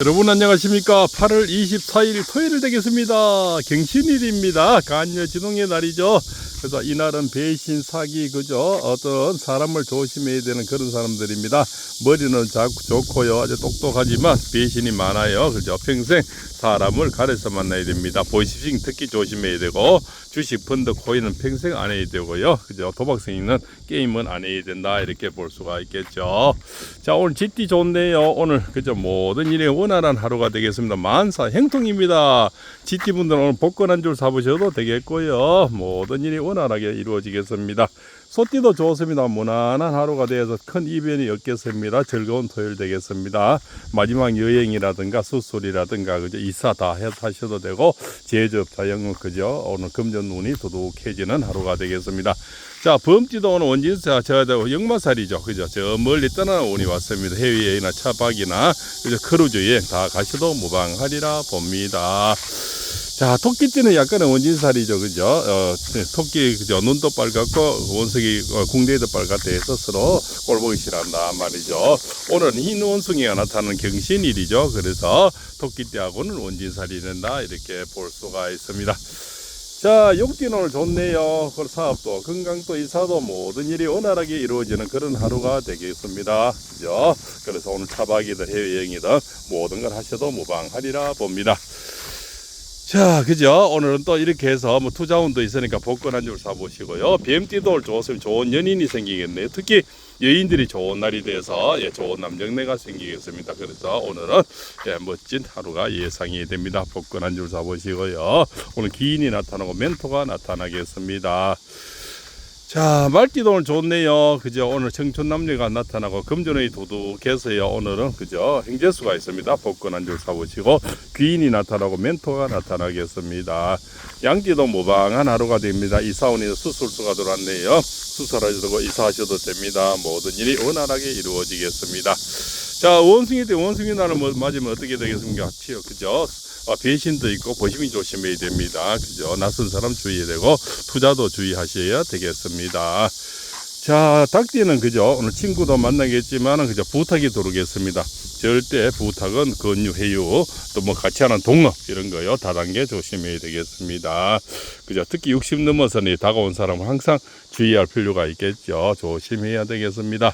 여러분 안녕하십니까? 8월 24일 토요일 되겠습니다. 경신일입니다. 간여지동의 날이죠. 그래서 이날은 배신 사기 그죠? 어떤 사람을 조심해야 되는 그런 사람들입니다. 머리는 작, 좋고요. 아주 똑똑하지만 배신이 많아요. 그죠? 평생 사람을 가려서 만나야 됩니다. 보이시핑 특히 조심해야 되고 주식 펀드 코인은 평생 안 해야 되고요. 그죠? 도박성있는 게임은 안 해야 된다. 이렇게 볼 수가 있겠죠. 자 오늘 GT 좋네요. 오늘 그죠 모든 일이 원활한 하루가 되겠습니다. 만사 행통입니다. GT 분들은 오늘 복권 한 줄 사보셔도 되겠고요. 모든 일이 원활하게 이루어지겠습니다 소띠도 좋습니다 무난한 하루가 되어서 큰 이변이 없겠습니다 즐거운 토요일 되겠습니다 마지막 여행이라든가 수술이라든가 그죠 이사 다 해- 하셔도 되고 제조업 자 영업 그죠 오늘 금전 운이 두둑해지는 하루가 되겠습니다 자, 범지도 오늘 원진사 저 역마살이죠. 그죠? 저 멀리 떠나는 운이 왔습니다. 해외여행이나 차박이나 그죠? 크루즈 여행 다 가셔도 무방하리라 봅니다. 자, 토끼띠는 약간의 원진살이죠. 그죠? 어, 네, 토끼, 그죠? 눈도 빨갛고, 원석이, 어, 궁대도 빨갛다 해서 서로 꼴보기 싫어한다 말이죠. 오늘은 흰 원숭이가 나타나는 경신일이죠. 그래서 토끼띠하고는 원진살이 된다. 이렇게 볼 수가 있습니다. 자, 용띠는 오늘 좋네요. 그 사업도, 건강도, 이사도 모든 일이 원활하게 이루어지는 그런 하루가 되겠습니다. 그죠? 그래서 오늘 차박이든 해외여행이든 모든 걸 하셔도 무방하리라 봅니다. 자, 그죠? 오늘은 또 이렇게 해서 뭐 투자운도 있으니까 복권 한 줄 사보시고요. BMT도 좋으면 좋은 연인이 생기겠네요. 특히 여인들이 좋은 날이 돼서 예, 좋은 남정네가 생기겠습니다. 그래서 오늘은 예, 멋진 하루가 예상이 됩니다. 복권 한 줄 사보시고요. 오늘 기인이 나타나고 멘토가 나타나겠습니다. 자, 말띠도 오늘 좋네요. 그죠? 오늘 청춘 남녀가 나타나고 금전의 도둑해서요. 오늘은 그죠? 행재수가 있습니다. 복권 한 줄 사보시고 귀인이 나타나고 멘토가 나타나겠습니다. 양띠도 무방한 하루가 됩니다. 이사원이 수술수가 들어왔네요. 수술하셔도 이사하셔도 됩니다. 모든 일이 원활하게 이루어지겠습니다. 자, 원숭이 때 원숭이 날을 뭐- 맞으면 어떻게 되겠습니까? 치요, 그죠? 아, 배신도 있고 보심이 조심해야 됩니다. 그죠? 낯선 사람 주의해야 되고 투자도 주의하셔야 되겠습니다. 자, 닭띠는 그죠? 오늘 친구도 만나겠지만은 그죠? 부탁이 들어오겠습니다. 절대 부탁은 권유, 해유, 또 뭐 같이 하는 동업 이런 거요. 다단계 조심해야 되겠습니다. 그죠? 특히 60 넘어서는 다가온 사람은 항상 주의할 필요가 있겠죠. 조심해야 되겠습니다.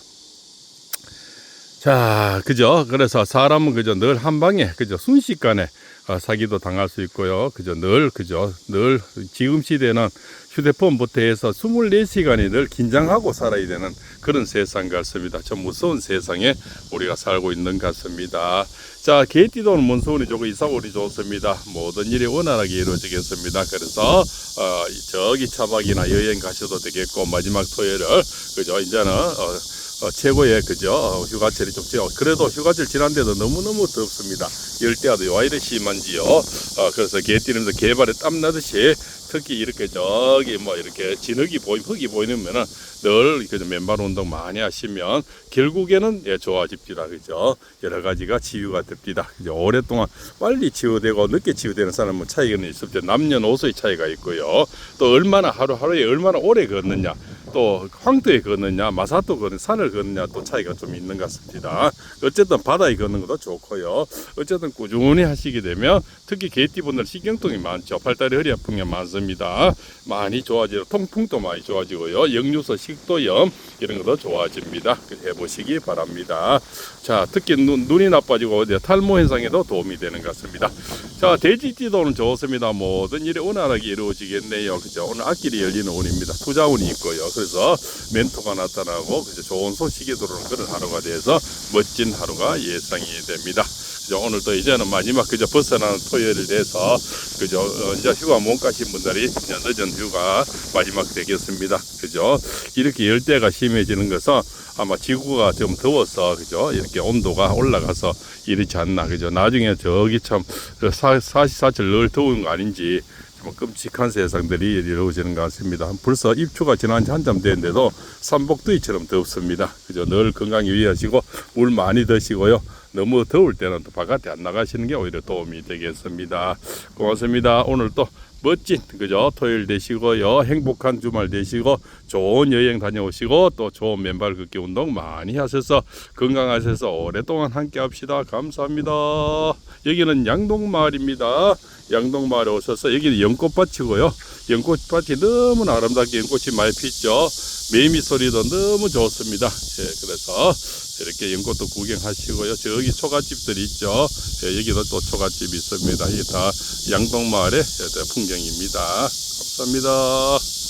자, 그죠? 그래서 사람은 그죠? 늘한 방에, 그죠? 순식간에 어, 사기도 당할 수 있고요. 그죠? 늘, 그죠? 늘 지금 시대는 휴대폰부터 해서 24시간이 늘 긴장하고 살아야 되는 그런 세상 같습니다. 좀 무서운 세상에 우리가 살고 있는 것 같습니다. 자, 개띠도 오늘 문서운이 조금 이사골이 좋습니다. 모든 일이 원활하게 이루어지겠습니다. 그래서, 어, 저기 차박이나 여행 가셔도 되겠고, 마지막 토요일을, 그죠? 이제는, 어, 어, 최고의 그죠? 어, 휴가철이 좀 지어 그래도 휴가철 지난데도 너무너무 덥습니다. 열대야도 와 이래 심한지요. 어, 그래서 개띠면서 개발에 땀 나듯이 특히 이렇게 저기 뭐 이렇게 진흙이 보이 흙이 보이면은 늘 그죠 맨발 운동 많이 하시면 결국에는 예 좋아집니다 그죠 여러 가지가 치유가 됩니다 그죠 오랫동안 빨리 치유되고 늦게 치유되는 사람은 차이가 있을 때 남녀노소의 차이가 있고요 또 얼마나 하루하루에 얼마나 오래 걷느냐 또 황토에 걷느냐 마사토 걷는 산을 걷느냐 또 차이가 좀 있는 것 같습니다. 어쨌든 바다에 걷는 것도 좋고요. 어쨌든 꾸준히 하시게 되면 특히 개띠분들 신경통이 많죠. 팔다리 허리 아픈 게 많습니다. 많이 좋아지고 통풍도 많이 좋아지고요. 역류소 식도염 이런 것도 좋아집니다. 해보시기 바랍니다. 자 특히 눈, 눈이 나빠지고 탈모 현상에도 도움이 되는 것 같습니다. 자 돼지띠도 오늘 좋습니다. 모든 일이 원활하게 이루어지겠네요. 그죠? 오늘 앞길이 열리는 운입니다. 투자운이 있고요. 그래서 멘토가 나타나고 그죠? 좋은 소식이 들어오는 그런 하루가 돼서 멋진 하루가 예상이 됩니다. 그죠? 오늘도 이제는 마지막 그저 벗어나는 토요일이 돼서 그죠? 어, 이제 휴가 못 가신 분들이 이제 늦은 휴가 마지막 되겠습니다. 그죠? 이렇게 열대가 심해지는 것은 아마 지구가 좀 더워서 그죠? 이렇게 온도가 올라가서 이렇지 않나 그죠? 나중에 저기 참그 사, 사시사철 늘 더운 거 아닌지 좀 끔찍한 세상들이 이루어지는 것 같습니다. 벌써 입추가 지난 지 한참 됐는데도 삼복더위처럼 덥습니다. 그죠? 늘 건강 유의하시고 물 많이 드시고요. 너무 더울 때는 또 바깥에 안 나가시는 게 오히려 도움이 되겠습니다. 고맙습니다. 오늘 또 멋진 그죠 토요일 되시고요 행복한 주말 되시고 좋은 여행 다녀오시고 또 좋은 맨발 걷기 운동 많이 하셔서 건강하셔서 오랫동안 함께 합시다 감사합니다 여기는 양동마을입니다 양동마을에 오셔서 여기는 연꽃밭이고요. 연꽃밭이 너무 아름답게 연꽃이 많이 피죠. 매미 소리도 너무 좋습니다. 예, 그래서 이렇게 연꽃도 구경하시고요. 저기 초가집들 있죠. 예, 여기도 또 초가집이 있습니다. 이게 다 양동마을의 풍경입니다. 감사합니다